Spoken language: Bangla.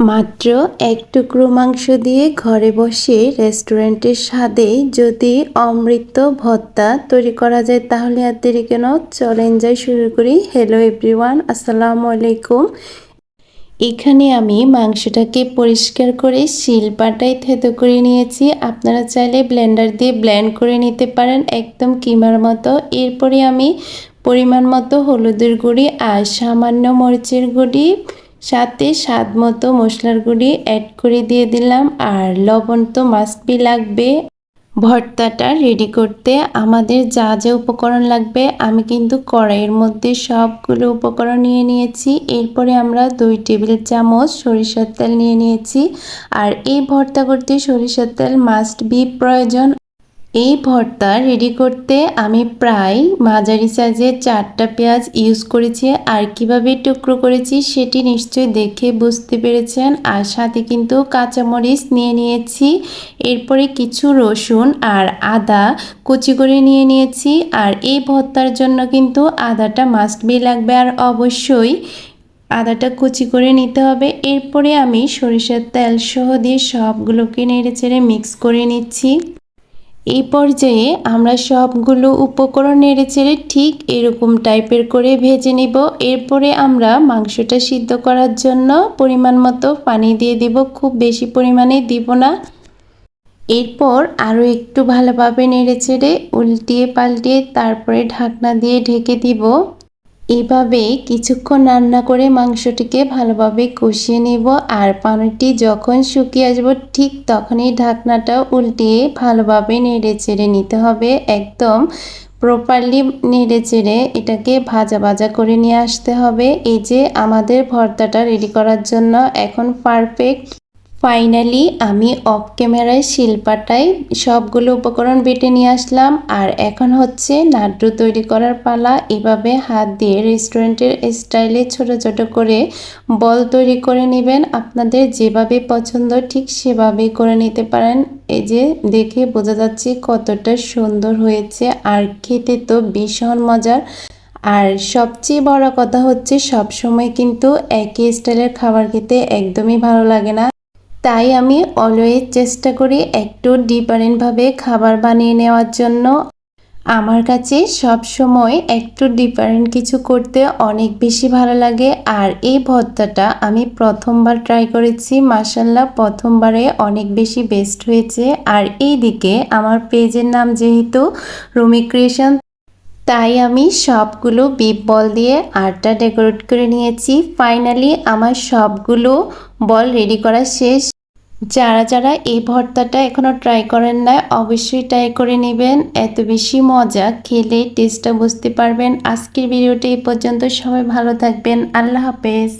মাত্র এক টুকরো মাংস দিয়ে ঘরে বসে রেস্টুরেন্টের স্বাদে যদি অমৃত ভত্তা তৈরি করা যায়, তাহলে আর দেরি কেন? চলেন যাই শুরু করি। হ্যালো এভরিওয়ান আসসালামু আলাইকুম। এখানে আমি মাংসটাকে পরিষ্কার করে শিল পাটায় থেতো করে নিয়েছি। আপনারা চাইলে ব্লেন্ডার দিয়ে ব্লেন্ড করে নিতে পারেন একদম কিমার মতো। এরপরে আমি পরিমাণ মতো হলুদের গুঁড়ি আর সামান্য মরিচের গুঁড়ি সাথে স্বাদ মতো মশলার গুঁড়ি অ্যাড করে দিয়ে দিলাম আর লবণ তো মাস্ট বি লাগবে। ভর্তাটা রেডি করতে আমাদের যা যা উপকরণ লাগবে আমি কিন্তু কড়াইয়ের মধ্যে সবগুলো উপকরণ নিয়ে নিয়েছি। এরপরে আমরা দুই টেবিল চামচ সরিষার তেল নিয়ে নিয়েছি। আর এই ভর্তা করতে সরিষার তেল মাস্ট বি প্রয়োজন। এই ভর্তা রেডি করতে আমি প্রায় মাঝারি সাইজের চারটা পেঁয়াজ ইউজ করেছি আর কীভাবে টুকরো করেছি সেটি নিশ্চয়ই দেখে বুঝতে পেরেছেন। আর সাথে কিন্তু কাঁচামরিচ নিয়ে নিয়েছি, এরপরে কিছু রসুন আর আদা কুচি করে নিয়ে নিয়েছি। আর এই ভর্তার জন্য কিন্তু আদাটা মাস্ট বি লাগবে আর অবশ্যই আদাটা কুচি করে নিতে হবে। এরপরে আমি সরিষার তেল সহ দিয়ে সবগুলোকে নেড়ে চেড়ে মিক্স করে নিচ্ছি। এই পর্যায়ে আমরা সবগুলো উপকরণ নেড়ে চেড়ে ঠিক এরকম টাইপের করে ভেজে নিব। এরপরে আমরা মাংসটা সিদ্ধ করার জন্য পরিমাণ মতো পানি দিয়ে দিব। খুব বেশি পরিমাণে দিব না। এরপর আরও একটু ভালোভাবে নেড়ে চেড়ে উল্টিয়ে পাল্টিয়ে তারপরে ঢাকনা দিয়ে ঢেকে দিব। এভাবে কিছুক্ষণ রান্না করে মাংসটিকে ভালোভাবে কষিয়ে নিব আর পানিটি যখন শুকিয়ে আসব ঠিক তখনই ঢাকনাটা উল্টিয়ে ভালোভাবে নেড়ে চেড়ে নিতে হবে। একদম প্রপারলি নেড়ে চেড়ে এটাকে ভাজা ভাজা করে নিয়ে আসতে হবে। এই যে আমাদের ভর্তাটা রেডি করার জন্য এখন পারফেক্ট ফাইনালি আমি অফ ক্যামেরায় শিল্পাটায় সবগুলো উপকরণ বেটে নিয়ে আসলাম। আর এখন হচ্ছে নাড্ডু তৈরি করার পালা। এভাবে হাত দিয়ে রেস্টুরেন্টের স্টাইলে ছোট ছোট করে বল তৈরি করে নেবেন। আপনাদের যেভাবে পছন্দ ঠিক সেভাবেই করে নিতে পারেন। এই যে দেখে বোঝা যাচ্ছে কতটা সুন্দর হয়েছে। আর খেতে তো ভীষণ মজার। আর সবচেয়ে বড় কথা হচ্ছে সবসময় কিন্তু একই স্টাইলের খাবার খেতে একদমই ভালো লাগে না। তাই আমি অলওয়েজ চেষ্টা করি একটু ডিফারেন্টভাবে খাবার বানিয়ে নেওয়ার জন্য। আমার কাছে সব সময় একটু ডিফারেন্ট কিছু করতে অনেক বেশি ভালো লাগে আর এই ভর্তাটা আমি প্রথমবার ট্রাই করেছি মাসাল্লাহ প্রথমবারে অনেক বেশি বেস্ট হয়েছে। আর এই দিকে আমার পেজের নাম যেহেতু রুমি ক্রিয়েশন তাই আমি সবগুলো বিপ বল দিয়ে আটটা ডেকোরেট করে নিয়েছি। ফাইনালি আমার সবগুলো বল রেডি করা শেষ। যারা যারা এই ভর্তাটা এখনও ট্রাই করেন না অবশ্যই ট্রাই করে নেবেন। এত বেশি মজা খেলে টেস্টটা বুঝতে পারবেন। আজকের ভিডিওটি এই পর্যন্ত। সবাই ভালো থাকবেন। আল্লাহ হাফেজ।